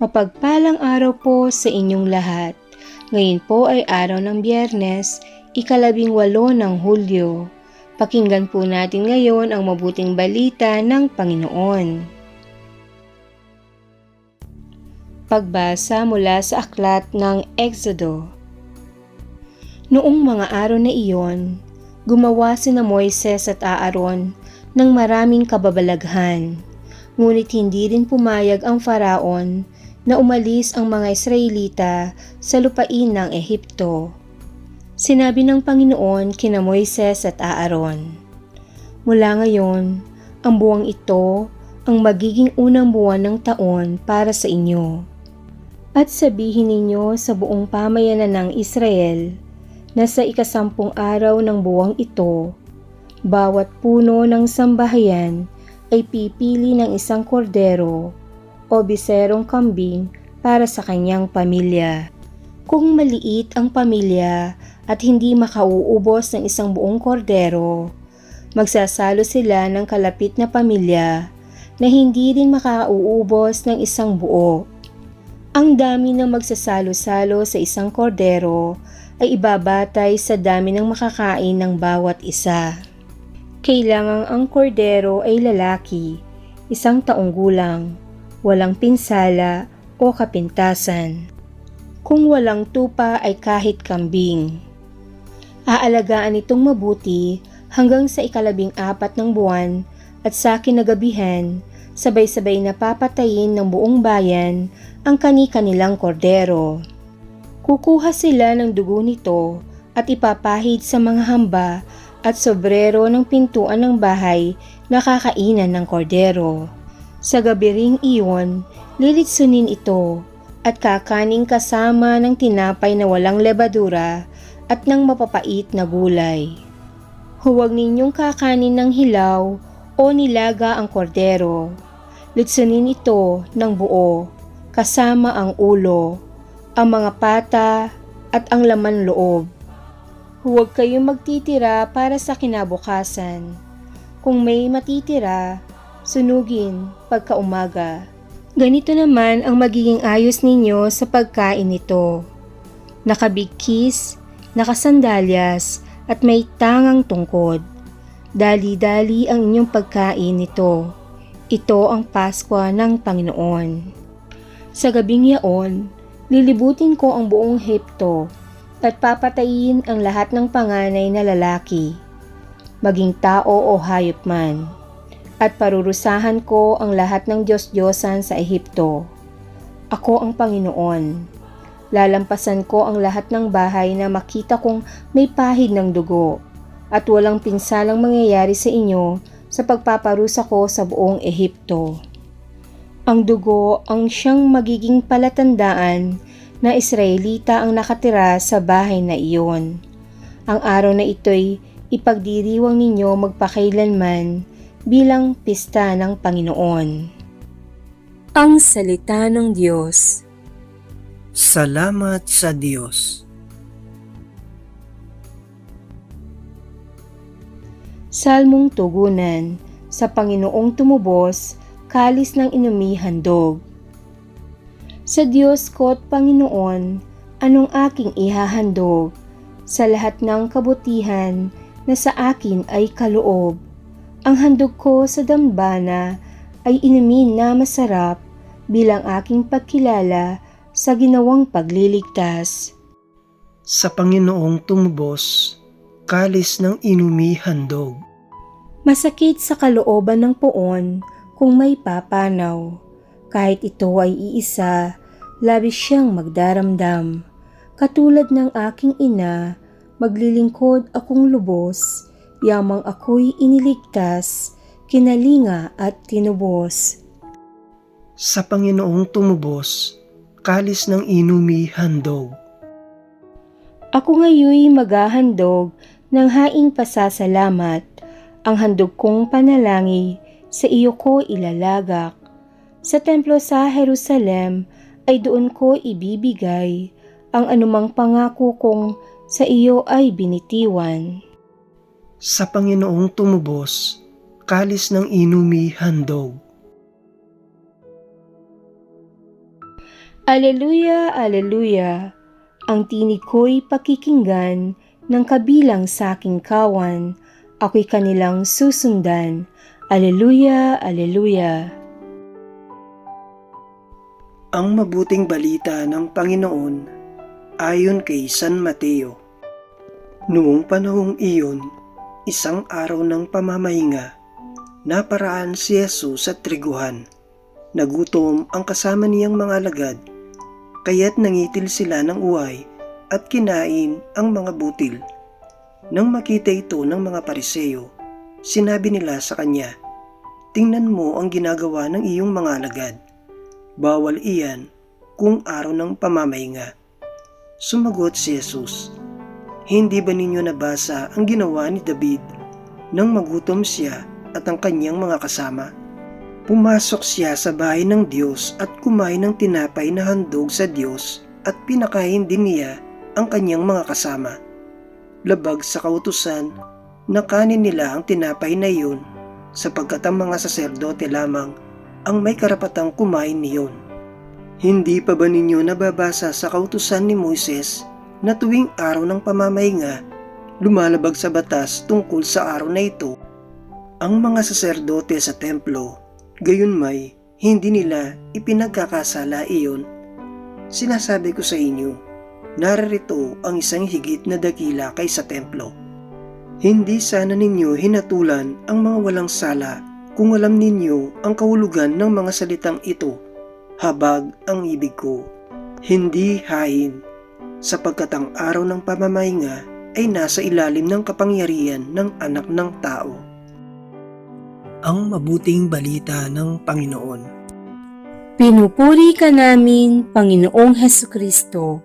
Mapagpalang araw po sa inyong lahat. Ngayon po ay araw ng biyernes, ikalabing walo ng Hulyo. Pakinggan po natin ngayon ang mabuting balita ng Panginoon. Pagbasa mula sa aklat ng Exodo. Noong mga araw na iyon, gumawa si na Moises at Aaron ng maraming kababalaghan. Ngunit hindi rin pumayag ang faraon na umalis ang mga Israelita sa lupain ng Ehipto. Sinabi ng Panginoon kina Moises at Aaron, Mula ngayon, ang buwang ito ang magiging unang buwan ng taon para sa inyo. At sabihin ninyo sa buong pamayanan ng Israel na sa ikasampung araw ng buwang ito, bawat puno ng sambahayan ay pipili ng isang kordero o biserong kambing para sa kanyang pamilya. Kung maliit ang pamilya at hindi makauubos ng isang buong kordero, magsasalo sila ng kalapit na pamilya na hindi rin makauubos ng isang buo. Ang dami ng magsasalo-salo sa isang kordero ay ibabatay sa dami ng makakain ng bawat isa. Kailangang ang kordero ay lalaki, isang taong gulang, walang pinsala o kapintasan. Kung walang tupa ay kahit kambing. Aalagaan itong mabuti hanggang sa ikalabing apat ng buwan at sa kinagabihan, sabay-sabay na papatayin ng buong bayan ang kani-kanilang kordero. Kukuha sila ng dugo nito at ipapahid sa mga hamba at sobrero ng pintuan ng bahay na kakainan ng kordero. Sa gabi ring iyon, lilitsunin ito at kakaning kasama ng tinapay na walang lebadura at ng mapapait na gulay. Huwag ninyong kakanin ng hilaw o nilaga ang kordero. Litsunin ito ng buo kasama ang ulo, ang mga pata at ang laman loob. Huwag kayong magtitira para sa kinabukasan. Kung may matitira, sunugin pagkaumaga. Ganito naman ang magiging ayos ninyo sa pagkain nito. Nakabigkis, nakasandalyas, at may tangang tungkod. Dali-dali ang inyong pagkain nito. Ito ang Pasko ng Panginoon. Sa gabing yaon, lilibutin ko ang buong Hepto at papatayin ang lahat ng panganay na lalaki, maging tao o hayop man, at parurusahan ko ang lahat ng Diyos-Diyosan sa Ehipto. Ako ang Panginoon. Lalampasan ko ang lahat ng bahay na makita kong may pahid ng dugo at walang pinsalang mangyayari sa inyo sa pagpaparusa ko sa buong Ehipto. Ang dugo ang siyang magiging palatandaan na Israelita ang nakatira sa bahay na iyon. Ang araw na ito'y ipagdiriwang ninyo magpakailanman bilang pista ng Panginoon. Ang Salita ng Diyos Salamat sa Diyos. Salmong Tugunan Sa Panginoong tumubos, kalis ng inumihandog. Sa Diyos ko't Panginoon, anong aking ihahandog? Sa lahat ng kabutihan na sa akin ay kaloob. Ang handog ko sa dambana ay inumin na masarap bilang aking pagkilala sa ginawang pagliligtas. Sa Panginoong tumubos, kalis ng inumi handog. Masakit sa kalooban ng poon kung may papanaw. Kahit ito ay iisa, labis siyang magdaramdam. Katulad ng aking ina, maglilingkod akong lubos, yamang ako'y iniligtas, kinalinga at tinubos. Sa Panginoong tumubos, kalis ng inumi handog. Ako ngayoy maghahandog ng haing pasasalamat, ang handog kong panalangin sa iyo ko ilalagak. Sa templo sa Jerusalem ay doon ko ibibigay ang anumang pangako kong sa iyo ay binitiwan. Sa Panginoong tumubos, kalis ng inumi handog. Aleluya, aleluya. Ang tinig ko'y pakikinggan ng kabilang sa aking kawan. Ako'y kanilang susundan. Aleluya, aleluya. Ang mabuting balita ng Panginoon ayon kay San Mateo. Noong panahong iyon, isang araw ng pamamahinga, naparaan si Jesus sa triguhan. Nagutom ang kasama niyang mga alagad, kaya't nangitil sila ng uway at kinain ang mga butil. Nang makita ito ng mga pariseyo, sinabi nila sa kanya, Tingnan mo ang ginagawa ng iyong mga alagad bawal iyan kung araw ng pamamahinga. Sumagot si Jesus, Hindi ba ninyo nabasa ang ginawa ni David nang magutom siya at ang kanyang mga kasama? Pumasok siya sa bahay ng Diyos at kumain ng tinapay na handog sa Diyos at pinakain din niya ang kanyang mga kasama. Labag sa kautusan, nakanin nila ang tinapay na iyon sapagkat ang mga saserdote lamang ang may karapatang kumain niyon. Hindi pa ba ninyo nababasa sa kautusan ni Moises na tuwing araw ng pamamahinga, lumalabag sa batas tungkol sa araw na ito, ang mga saserdote sa templo, gayon may hindi nila ipinagkakasala iyon. Sinasabi ko sa inyo, naririto ang isang higit na dakila kaysa templo. Hindi sana ninyo hinatulan ang mga walang sala kung alam ninyo ang kahulugan ng mga salitang ito, habag ang ibig ko, hindi hain, sapagkat ang araw ng pamamahinga ay nasa ilalim ng kapangyarihan ng anak ng tao. Ang mabuting balita ng Panginoon Pinupuri ka namin, Panginoong Heso Kristo.